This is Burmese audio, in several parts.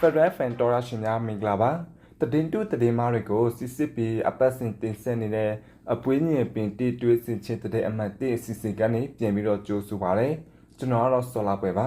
Federal Fan တော်ရရှင်များမင်္ဂလာပါတည်င်းတူတည်င်းမားတွေကိုစစ်စစ်ပြီးအပတ်စဉ်တင်ဆက်နေတဲ့အပွေးညင်ပင်တီတွဲစင်ချင်းတဲ့အမှတ်တေအစီအစဉ်ကနေပြန်ပြီးတော့ကြိုးဆိုပါရယ်ကျွန်တော်ကတော့စောလာပွဲပါ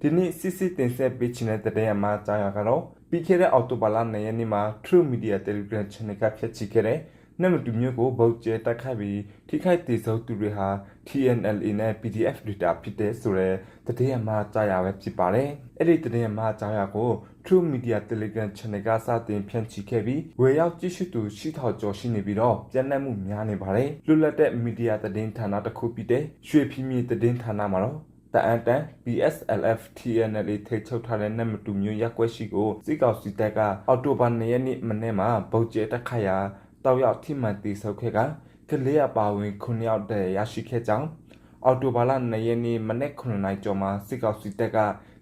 ဒီနေ့စစ်စစ်တင်ဆက်ပေးချင်တဲ့တဲ့အမှကြားရကတော့ပြီးခဲ့တဲ့အောက်တိုဘာလ9ရက်နေ့မှာ True Media Telegram Channel ကဖျက်ချခဲ့တဲ့ နမတူမျိုးကိုဗုတ်ကျဲတက်ခတ်ပြီးထိခိုက်ဒေဆုံးသူတွေဟာ TNLA နဲ့ PDF data ဖြစ်တဲ့ဆိုတဲ့သတင်းအမှားကြားရပဲဖြစ်ပါတယ်။အဲ့ဒီသတင်းအမှားကြားရကို True Media Telegram Channel ကစတင်ဖြန့်ချိခဲ့ပြီးဝေရောက်ကြည့်ရှုသူရှိထောက်ကျော်ရှိနေပြီးတော့ပြန်နှံ့မှုများနေပါတယ်။လွတ်လပ်တဲ့မီဒီယာသတင်းဌာနတစ်ခုဖြစ်တဲ့ရွှေဖီမြေသတင်းဌာနမှာတော့တအန်တန် BSLF TNL ထိချုပ်ထားတဲ့နမတူမျိုးရက်ွက်ရှိကိုစစ်ကောင်စီတပ်ကအော်တိုဘာ၂ရက်နေ့မနေ့မှာဗုတ်ကျဲတက်ခတ်ရာ တောက်ရောက်ထိမှန်တီဆုပ်ခဲ့ကကလေးအပါဝင်9ယောက်တည်းရရှိခဲ့ကြောင်းအော်တိုဘာလ2ရက်နေ့မနေ့9နိုင်ကျော်မှာစစ်ကောင်စီတပ်က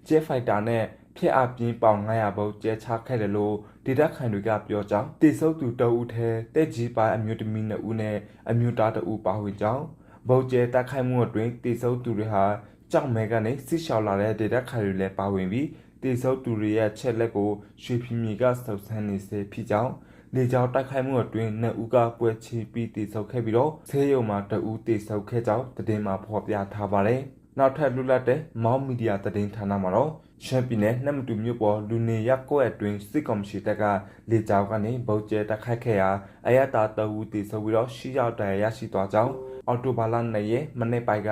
ဂျက်ဖိုက်တာနဲ့ဖျက်အပြင်းပေါင်900ဘုတ်ကျဲချခဲ့တယ်လို့ဒေတာခန်တွေကပြောကြောင်းတေဆုပ်သူတအုပ်ထဲတက်ကြီးပိုင်းအမျိုးသမီး2ဦးနဲ့အမျိုးသား2ဦးပါဝင်ကြောင်းဗုတ်ကျဲတက်ခိုက်မှုအတွင်းတေဆုပ်သူတွေဟာကြောက်မဲကနေစစ်ရှောက်လာတဲ့ဒေတာခန်တွေလည်းပါဝင်ပြီး တေဆုပ်သူတွေရဲ့ချက်လက်ကိုရွှေဖီမီကစုပ်ဆန်းနေစေဖြစ်ကြောင်းလေကြောင်းတိုက်ခိုက်မှုအတွင်းနှစ်ဦးကပွဲချီပြီးတိဆုပ်ခဲ့ပြီးတော့ဆေးရုံမှာတဦးတိဆုပ်ခဲ့ကြောင်းသတင်းမှာဖော်ပြထားပါတယ်။နောက်ထပ်လွတ်လပ်တဲ့မောင်းမီဒီယာသတင်းဌာနမှာတော့ရှမ်းပြည်နယ်နှမတူမြို့ပေါ်လူနေရပ်ကွက်အတွင်းစစ်ကောင်စီတပ်ကလေကြောင်းကနေဗုတ်ကျဲတိုက်ခိုက်ခဲ့ရာအယတာတဦးတိဆုပ်ပြီးတော့ရှီရောက်တရရရှိသွားကြောင်းအော်တိုဘာလ2ရက်မနေ့ပိုင်းက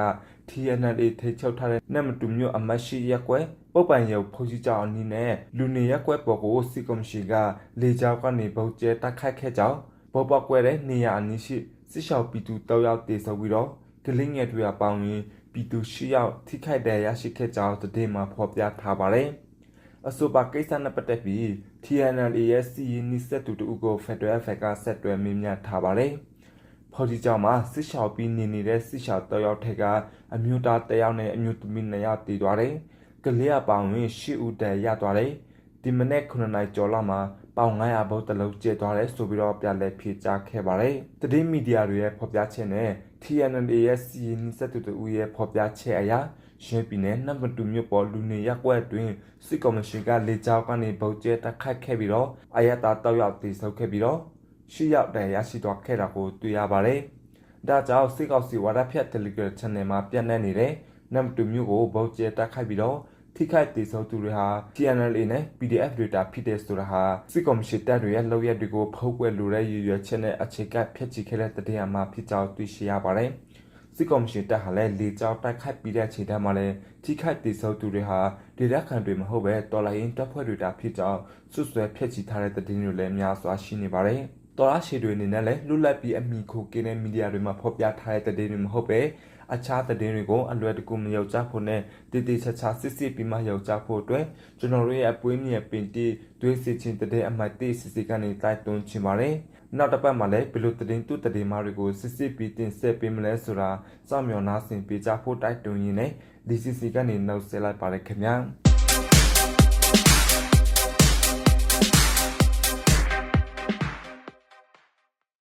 TNL ထိချုပ်ထားတဲ့နှမတူမြို့အမတ်ရှိရက်ကွက်ပုတ်ပိုင်ရုပ်ဖုန်ကြီးကြောင်အနီးနဲ့လူနေရက်ကွက်ပေါ်ကိုစစ်ကောင်စီကလေကြောင်းကနေဗုတ်ကျဲတိုက်ခိုက်ခဲ့ကြောင်းဘောပောက်ကွဲတဲ့နေရာအနီးရှိစစ်ရှောက်ပီတူတောက်ရောက်တေဆုံပြီးတော့ကလင်းငယ်တွေအပေါင်းရင်ပီတူရှိရောက်ထိခိုက်တဲ့ရရှိခဲ့ကြောင်းသတင်းမှာဖော်ပြထားပါတယ်အဆိုပါကိစ္စနဲ့ပတ်သက်ပြီး TNL ရဲ့စီရင်နိစက်တူတူကို Federal Fed ကဆက်တွဲမင်းများထားပါတယ် ဖော်ကြီးကြောင်မှာစစ်ရှောက်ပြီးနေနေတဲ့စစ်ရှောက်တောက်ရောက်ထက်ကအမျိုးသားတယောက်နဲ့အမျိုးသမီး2ယောက်တည်သွားတယ်ကလေးအပေါင်းဝင်ရှစ်ဦးတည်းရသွားတယ်ဒီမနေ့9နိုင်ကျော်လာမှာပေါင်900ဘုတ်တလုံးကျဲသွားတယ်ဆိုပြီးတော့ပြလက်ဖြေကြားခဲ့ပါတယ်။တည်င်းမီဒီယာတွေရဲ့ဖော်ပြချက်နဲ့ TNL ရဲ့စီရင်စက်တူတူရဲ့ဖော်ပြချက်အရရှင်းပြည်နယ်နံပါတ်2မြို့ပေါ်လူနေရပ်ကွက်အတွင်းစစ်ကော်မရှင်ကလေကြောင်းကနေဗုတ်ကျဲတက်ခတ်ခဲ့ပြီးတော့အယတာတောက်ရောက်တည်ဆုပ်ခဲ့ပြီးတော့ ရှစ်ရောက်တည်းရရှိသွားခဲ့တာကိုတွေ့ရပါတယ်။ဒါကြောင့်စစ်ကောက်စီဝါဒဖြတ် Telegram Channel မှာပြန့်နှံ့နေတဲ့နံပါတ်2မြို့ကိုဗုတ်ကျဲတက်ခိုက်ပြီးတော့ထိခိုက်ဒေဆုံးသူတွေဟာ TNLA နဲ့ PDF data ဖြစ်တဲ့ဆိုတာဟာစစ်ကော်မရှင်တပ်တွေရဲ့လုပ်ရက်တွေကိုဖုတ်ကွယ်လိုတဲ့ရည်ရွယ်ချက်နဲ့အခြေကဖျက်ချီခဲ့တဲ့တည်ရမှာဖြစ်ကြောင်းသိရှိရပါတယ်။စစ်ကော်မရှင်တပ်ဟာလည်းလေကြောင်းတိုက်ခိုက်ပြီးတဲ့ချိန်တည်းမှာလည်းထိခိုက်ဒေဆုံးသူတွေဟာဒေသခံတွေမဟုတ်ပဲတော်လိုင်းတပ်ဖွဲ့တွေတာဖြစ်ကြောင်းစွပ်စွဲဖျက်ချီထားတဲ့တည်င်းတွေလည်းများစွာရှိနေပါတယ်။ တော်ရရှိတွေအနေနဲ့လည်းလွတ်လပ်ပြီးအမိခိုကင်းတဲ့မီဒီယာတွေမှာဖော်ပြထားတဲ့တည်င်းတွေမဟုတ်ပဲအခြားသတင်းတွေကိုအလွယ်တကူမရောက်ကြဖို့နဲ့တည်တည်ချာချာစစ်စစ်ပြီးမှရောက်ကြဖို့အတွက်ကျွန်တော်တို့ရဲ့အပွေးမြင်ပင်တီတွေးစစ်ချင်းတဲ့အမှတ်တေးစစ်စစ်ကနေတိုက်တွန်းချင်ပါတယ်။နောက်တစ်ပတ်မှာလည်းဘယ်လိုသတင်းသူသတင်းမားတွေကိုစစ်စစ်ပြီးတင်ဆက်ပေးမလဲဆိုတာစောင့်မျှော်နှားဆင်ပေးကြဖို့တိုက်တွန်းရင်းနဲ့ DCC ကနေနှုတ်ဆက်လိုက်ပါတယ်ခင်ဗျာ။